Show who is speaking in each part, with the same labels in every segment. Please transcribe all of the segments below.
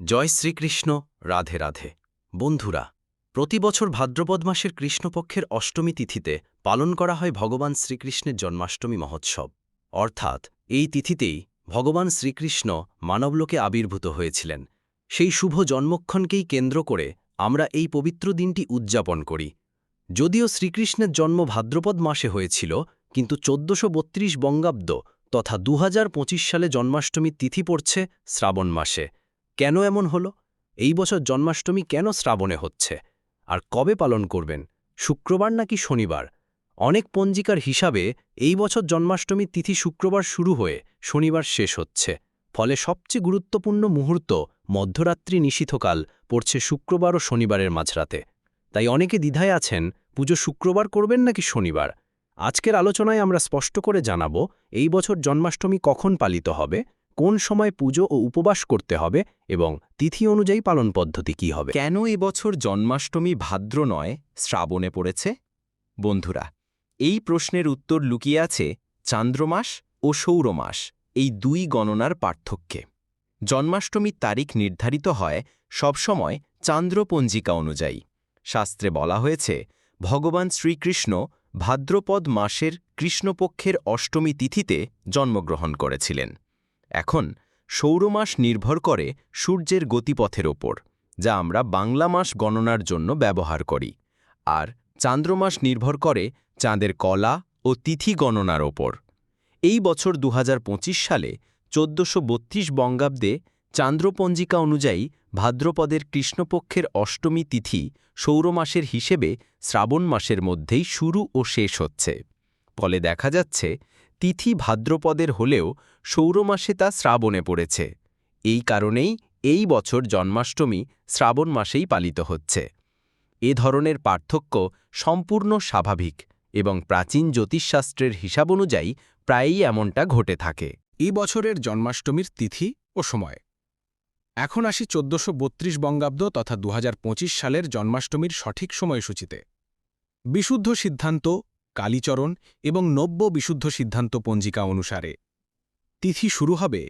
Speaker 1: জয় শ্রীকৃষ্ণ, রাধে রাধে। বন্ধুরা, প্রতি বছর ভাদ্রপদ মাসের কৃষ্ণপক্ষের অষ্টমী তিথিতে পালন করা হয় ভগবান শ্রীকৃষ্ণের জন্মাষ্টমী মহোৎসব। অর্থাৎ, এই তিথিতেই ভগবান শ্রীকৃষ্ণ মানবলোকে আবির্ভূত হয়েছিলেন। সেই শুভ জন্মক্ষণকেই কেন্দ্র করে আমরা এই পবিত্র দিনটি উদযাপন করি। যদিও শ্রীকৃষ্ণের জন্ম ভাদ্রপদ মাসে হয়েছিল, কিন্তু চোদ্দশো বত্রিশ বঙ্গাব্দ তথা দু হাজার পঁচিশ সালে জন্মাষ্টমীর তিথি পড়ছে শ্রাবণ মাসে। কেন এমন হল? এই বছর জন্মাষ্টমী কেন শ্রাবণে হচ্ছে? আর কবে পালন করবেন? শুক্রবার নাকি শনিবার? অনেক পঞ্জিকার হিসাবে এই বছর জন্মাষ্টমী তিথি শুক্রবার শুরু হয়ে শনিবার শেষ হচ্ছে। ফলে সবচেয়ে গুরুত্বপূর্ণ মুহূর্ত মধ্যরাত্রি নিশীথকাল পড়ছে শুক্রবার ও শনিবারের মাঝরাতে। তাই অনেকে দ্বিধায় আছেন, পুজো শুক্রবার করবেন নাকি শনিবার? আজকের আলোচনায় আমরা স্পষ্ট করে জানাব, এই বছর জন্মাষ্টমী কখন পালিত হবে? কোন সময় পুজো ও উপবাস করতে হবে এবং তিথি অনুযায়ী পালন পদ্ধতি কী হবে?
Speaker 2: কেন এবছর জন্মাষ্টমী ভাদ্র নয় শ্রাবণে পড়েছে? বন্ধুরা, এই প্রশ্নের উত্তর লুকিয়ে আছে চান্দ্রমাস ও সৌরমাস, এই দুই গণনার পার্থক্যে। জন্মাষ্টমীর তারিখ নির্ধারিত হয় সবসময় চান্দ্রপঞ্জিকা অনুযায়ী। শাস্ত্রে বলা হয়েছে, ভগবান শ্রীকৃষ্ণ ভাদ্রপদ মাসের কৃষ্ণপক্ষের অষ্টমী তিথিতে জন্মগ্রহণ করেছিলেন। এখন সৌরমাস নির্ভর করে সূর্যের গতিপথের ওপর, যা আমরা বাংলা মাস গণনার জন্য ব্যবহার করি, আর চান্দ্রমাস নির্ভর করে চাঁদের কলা ও তিথি গণনার ওপর। এই বছর দু হাজার পঁচিশ সালে চোদ্দশো বঙ্গাব্দে চান্দ্রপঞ্জিকা অনুযায়ী ভাদ্রপদের কৃষ্ণপক্ষের অষ্টমী তিথি সৌরমাসের হিসেবে শ্রাবণ মাসের মধ্যেই শুরু ও শেষ হচ্ছে। ফলে দেখা যাচ্ছে তিথি ভাদ্রপদের হলেও সৌরমাসে তা শ্রাবণে পড়েছে। এই কারণেই এই বছর জন্মাষ্টমী শ্রাবণ মাসেই পালিত হচ্ছে। এ ধরনের পার্থক্য সম্পূর্ণ স্বাভাবিক এবং প্রাচীন জ্যোতিষশাস্ত্রের হিসাব অনুযায়ী প্রায়ই এমনটা ঘটে থাকে।
Speaker 3: এই বছরের জন্মাষ্টমীর তিথি ও সময়। এখন আসি চোদ্দশো বত্রিশ বঙ্গাব্দ তথা দু হাজার পঁচিশ সালের জন্মাষ্টমীর সঠিক সময়সূচিতে। বিশুদ্ধ সিদ্ধান্ত, কালীচরণ এবং নব্য বিশুদ্ধ সিদ্ধান্ত পঞ্জিকা অনুসারে। তিথি শুরু হবে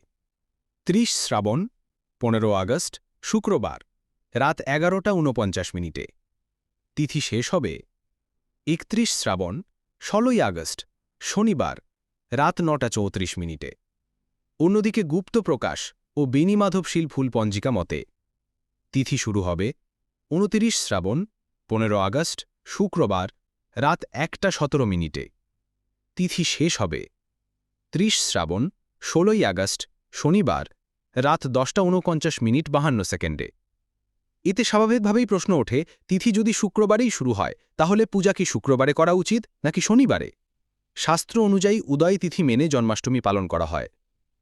Speaker 3: ৩০ শ্রাবণ, পনেরো আগস্ট, শুক্রবার, রাত এগারোটা উনপঞ্চাশ মিনিটে। তিথি শেষ হবে একত্রিশ শ্রাবণ, ষোলোই আগস্ট, শনিবার, রাত নটা চৌত্রিশ মিনিটে। অন্যদিকে গুপ্ত প্রকাশ ও বেনিমাধবশীল ফুল পঞ্জিকা মতে, তিথি শুরু হবে উনতিরিশ শ্রাবণ, পনেরো আগস্ট, শুক্রবার, রাত একটা সতেরো মিনিটে। তিথি শেষ হবে ত্রিশ শ্রাবণ ষোলোই আগস্ট, শনিবার, রাত দশটা উনপঞ্চাশ মিনিট বাহান্ন সেকেন্ডে। এতে স্বাভাবিকভাবেই প্রশ্ন ওঠে, তিথি যদি শুক্রবারেই শুরু হয়, তাহলে পূজা কি শুক্রবারে করা উচিত, নাকি শনিবারে? শাস্ত্র অনুযায়ী উদয় তিথি মেনে জন্মাষ্টমী পালন করা হয়।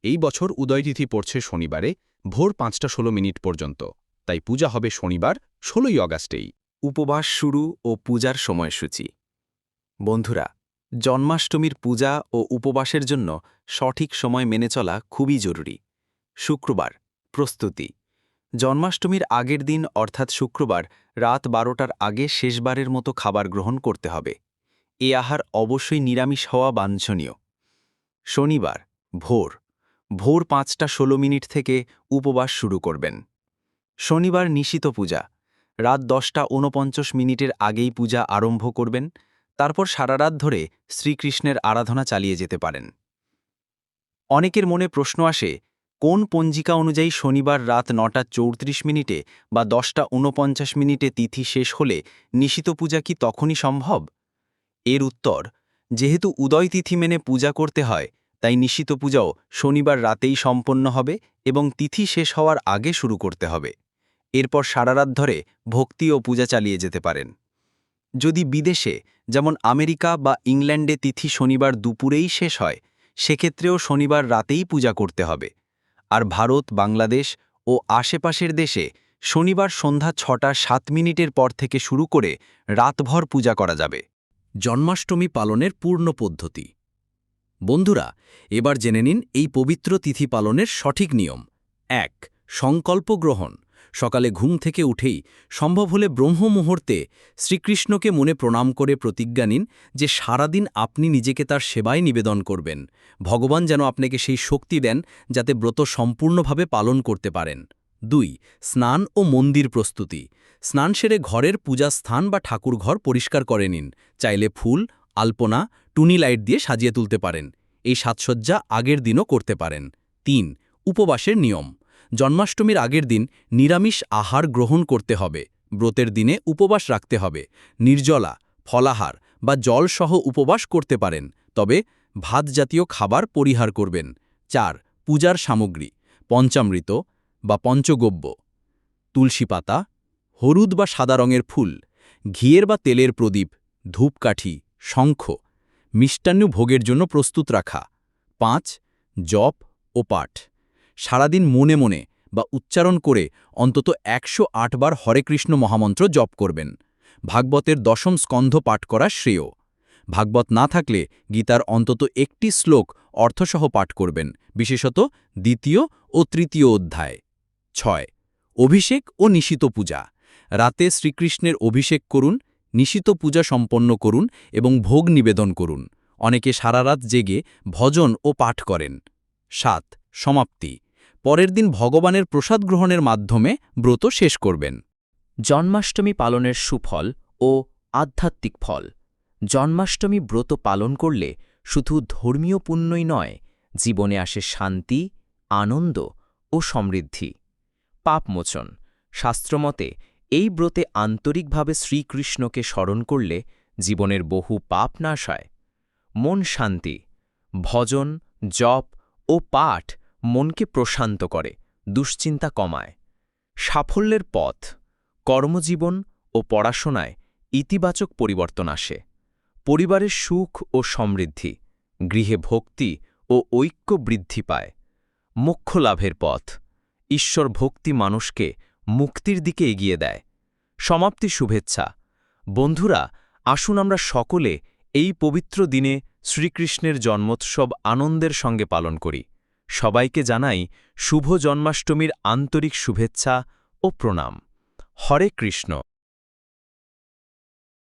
Speaker 3: এই বছর উদয় তিথি পড়ছে শনিবারে, ভোর পাঁচটা ষোলো মিনিট পর্যন্ত। তাই পূজা হবে শনিবার, ষোলোই অগাস্টেই
Speaker 2: উপবাস শুরু ও পূজার সময়সূচি। বন্ধুরা জন্মাষ্টমীর পূজা ও উপবাসের জন্য সঠিক সময় মেনে চলা খুবই জরুরি। শুক্রবার, প্রস্তুতি। জন্মাষ্টমীর আগের দিন, অর্থাৎ শুক্রবার, রাত বারোটার আগে শেষবারের মতো খাবার গ্রহণ করতে হবে। এ আহার অবশ্যই নিরামিষ হওয়া বাঞ্ছনীয়। শনিবার, ভোর। ভোর পাঁচটা ষোলো মিনিট থেকে উপবাস শুরু করবেন। শনিবার নিশিত পূজা। রাত দশটা ঊনপঞ্চাশ মিনিটের আগেই পূজা আরম্ভ করবেন। তারপর সারা রাত ধরে শ্রীকৃষ্ণের আরাধনা চালিয়ে যেতে পারেন। অনেকের মনে প্রশ্ন আসে, কোন পঞ্জিকা অনুযায়ী শনিবার রাত নটা চৌত্রিশ মিনিটে বা দশটা ঊনপঞ্চাশ মিনিটে তিথি শেষ হলে নিশিত পূজা কি তখনই সম্ভব? এর উত্তর, যেহেতু উদয় তিথি মেনে পূজা করতে হয়, তাই নিশিত পূজাও শনিবার রাতেই সম্পন্ন হবে এবং তিথি শেষ হওয়ার আগে শুরু করতে হবে। এরপর সারারাত ধরে ভক্তি ও পূজা চালিয়ে যেতে পারেন। যদি বিদেশে, যেমন আমেরিকা বা ইংল্যান্ডে তিথি শনিবার দুপুরেই শেষ হয়, সেক্ষেত্রেও শনিবার রাতেই পূজা করতে হবে। আর ভারত, বাংলাদেশ ও আশেপাশের দেশে শনিবার সন্ধ্যা ছটা সাত মিনিটের পর থেকে শুরু করে রাতভর পূজা করা যাবে।
Speaker 1: জন্মাষ্টমী পালনের পূর্ণ পদ্ধতি। বন্ধুরা, এবার জেনে নিন এই পবিত্র তিথি পালনের সঠিক নিয়ম। এক, সংকল্প গ্রহণ। সকালে ঘুম থেকে উঠেই সম্ভব হলে ব্রহ্ম মুহূর্তে শ্রীকৃষ্ণকে মনে প্রণাম করে প্রতিজ্ঞা নিন যে সারাদিন আপনি নিজেকে তার সেবায় নিবেদন করবেন। ভগবান যেন আপনাকে সেই শক্তি দেন যাতে ব্রত সম্পূর্ণভাবে পালন করতে পারেন।
Speaker 2: দুই, স্নান ও মন্দির প্রস্তুতি। স্নান সেরে ঘরের পূজা স্থান বা ঠাকুরঘর পরিষ্কার করে নিন। চাইলে ফুল, আলপনা, টুনি লাইট দিয়ে সাজিয়ে তুলতে পারেন। এই সাজসজ্জা আগের দিনও করতে পারেন। তিন, উপবাসের নিয়ম। জন্মাষ্টমীর আগের দিন নিরামিষ আহার গ্রহণ করতে হবে। ব্রতের দিনে উপবাস রাখতে হবে। নির্জলা, ফলাহার বা জলসহ উপবাস করতে পারেন, তবে ভাত জাতীয় খাবার পরিহার করবেন। চার, পূজার সামগ্রী, পঞ্চামৃত বা পঞ্চগব্য, তুলসী পাতা, হলুদ বা সাদা রঙের ফুল, ঘিয়ের বা তেলের প্রদীপ, ধূপকাঠি, শঙ্খ, মিষ্টান্ন ভোগের জন্য প্রস্তুত রাখা। পাঁচ, জপ ও পাঠ। সারাদিন মনে মনে বা উচ্চারণ করে অন্তত একশো বার হরে কৃষ্ণ মহামন্ত্র জপ করবেন। ভাগবতের দশম স্কন্ধ পাঠ করা শ্রেয়। ভাগবত না থাকলে গীতার অন্তত একটি শ্লোক অর্থসহ পাঠ করবেন, বিশেষত দ্বিতীয় ও তৃতীয় অধ্যায়। ছয়। অভিষেক ও নিশিত পূজা। রাতে শ্রীকৃষ্ণের অভিষেক করুন, নিশিত পূজা সম্পন্ন করুন এবং ভোগ নিবেদন করুন। অনেকে সারারাত জেগে ভজন ও পাঠ করেন। সাত। সমাপ্তি। পরের দিন ভগবানের প্রসাদ গ্রহণের মাধ্যমে ব্রত শেষ করবেন।
Speaker 4: জন্মাষ্টমী পালনের সুফল ও আধ্যাত্মিক ফল। জন্মাষ্টমী ব্রত পালন করলে শুধু ধর্মীয় পুণ্যই নয়, জীবনে আসে শান্তি, আনন্দ ও সমৃদ্ধি। পাপমোচন। শাস্ত্রমতে, এই ব্রতে আন্তরিকভাবে শ্রীকৃষ্ণকে স্মরণ করলে জীবনের বহু পাপ নাশ হয়। মন শান্তি। ভজন, জপ ও পাঠ মনকে প্রশান্ত করে, দুশ্চিন্তা কমায়। সাফল্যের পথ, কর্মজীবন ও পড়াশোনায় ইতিবাচক পরিবর্তন আসে। পরিবারের সুখ ও সমৃদ্ধি, গৃহে ভক্তি ও ঐক্য বৃদ্ধি পায়। মোক্ষ লাভের পথ, ঈশ্বর ভক্তি মানুষকে মুক্তির দিকে এগিয়ে দেয়। সমাপ্তি শুভেচ্ছা। বন্ধুরা, আসুন আমরা সকলে এই পবিত্র দিনে শ্রীকৃষ্ণের জন্মোৎসব আনন্দের সঙ্গে পালন করি। সবাইকে জানাই শুভ জন্মাষ্টমীর আন্তরিক শুভেচ্ছা ও প্রণাম। হরে কৃষ্ণ।